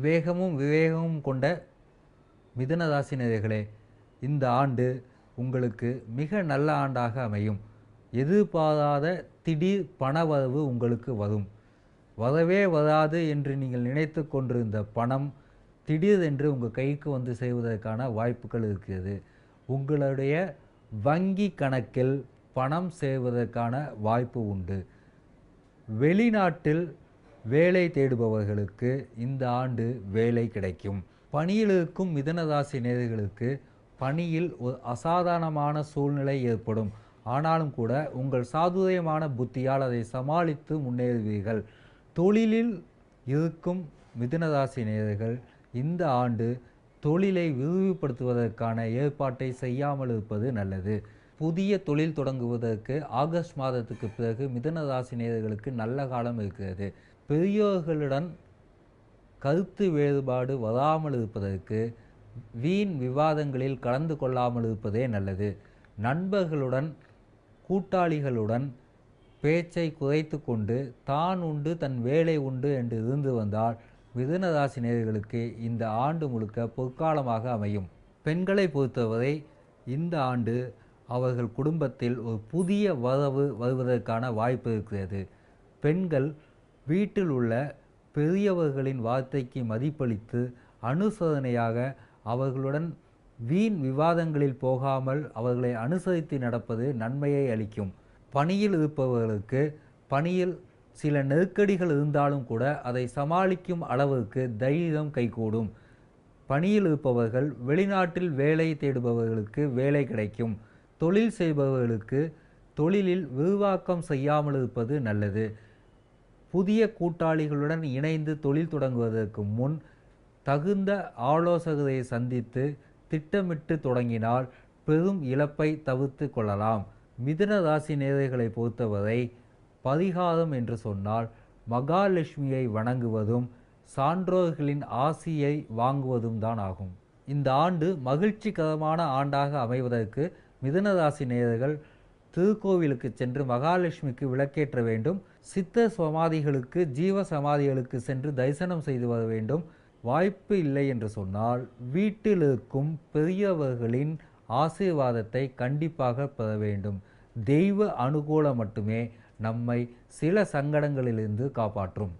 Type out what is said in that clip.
வேகமும் விவேகமும் கொண்ட மிதனராசினர்களே இந்த ஆண்டு உங்களுக்கு மிக நல்ல ஆண்டாக அமையும். எதிர்பாராத திடீர் பணவரவு உங்களுக்கு வரும். வரவே வராது என்று நீங்கள் நினைத்து கொண்டிருந்த பணம் திடீரென்று உங்கள் கைக்கு வந்து செய்வதற்கான வாய்ப்புகள் இருக்கிறது. உங்களுடைய வங்கி கணக்கில் பணம் சேர்வதற்கான வாய்ப்பு உண்டு. வெளிநாட்டில் வேலை தேடுபவர்களுக்கு இந்த ஆண்டு வேலை கிடைக்கும். பணியில் இருக்கும் மிதனராசி நேர்களுக்கு பணியில் ஒரு அசாதாரணமான சூழ்நிலை ஏற்படும். ஆனாலும் கூட உங்கள் சாதுரியமான புத்தியால் அதை சமாளித்து முன்னேறுவீர்கள். தொழிலில் இருக்கும் மிதுனராசி நேயர்கள் இந்த ஆண்டு தொழிலை விரிவுபடுத்துவதற்கான ஏற்பாட்டை செய்யாமல் இருப்பது நல்லது. புதிய தொழில் தொடங்குவதற்கு ஆகஸ்ட் மாதத்துக்கு பிறகு மிதுன ராசி நேயர்களுக்கு நல்ல காலம் இருக்கிறது. பெரியோர்களுடன் கருத்து வேறுபாடு வராமல் இருப்பதற்கு வீண் விவாதங்களில் கலந்து கொள்ளாமல் இருப்பதே நல்லது. நண்பர்களுடன் கூட்டாளிகளுடன் பேச்சை குறைத்து கொண்டு தான் உண்டு தன் வேலை உண்டு என்று இருந்து வந்தால் மிதுனராசி நேர்களுக்கு இந்த ஆண்டு முழுக்க பொற்காலமாக அமையும். பெண்களை பொறுத்தவரை இந்த ஆண்டு அவர்கள் குடும்பத்தில் ஒரு புதிய வரவு வருவதற்கான வாய்ப்பு இருக்கிறது. பெண்கள் வீட்டில் உள்ள பெரியவர்களின் வார்த்தைக்கு மதிப்பளித்து அனுசரணையாக அவர்களுடன் வீண் விவாதங்களில் போகாமல் அவர்களை அனுசரித்து நடப்பது நன்மையை அளிக்கும். பணியில் இருப்பவர்களுக்கு பணியில் சில நெருக்கடிகள் இருந்தாலும் கூட அதை சமாளிக்கும் அளவுக்கு தைரியம் கைகூடும். பணியில் இருப்பவர்கள் வெளிநாட்டில் வேலை தேடுபவர்களுக்கு வேலை கிடைக்கும். தொழில் செய்பவர்களுக்கு தொழிலில் விரிவாக்கம் செய்யாமல் இருப்பது நல்லது. புதிய கூட்டாளிகளுடன் இணைந்து தொழில் தொடங்குவதற்கு முன் தகுந்த ஆலோசகரை சந்தித்து திட்டமிட்டு தொடங்கினால் பெரும் இழப்பை தவிர்த்து கொள்ளலாம். மிதுன ராசி நேர்களை பொறுத்தவரை பரிகாரம் என்று சொன்னால் மகாலட்சுமியை வணங்குவதும் சான்றோர்களின் ஆசியை வாங்குவதும் தான் ஆகும். இந்த ஆண்டு மகிழ்ச்சிகரமான ஆண்டாக அமைவதற்கு மிதுனராசி நேயர்கள் திருக்கோவிலுக்கு சென்று மகாலட்சுமிக்கு விளக்கேற்ற வேண்டும். சித்த சமாதிகளுக்கு ஜீவ சமாதிகளுக்கு சென்று தரிசனம் செய்து வர வேண்டும். வாய்ப்பு இல்லை என்று சொன்னால் வீட்டில் இருக்கும் பெரியவர்களின் ஆசீர்வாதத்தை கண்டிப்பாக பெற வேண்டும். தெய்வ அனுகூலம் மட்டுமே நம்மை சில சங்கடங்களிலிருந்து காப்பாற்றும்.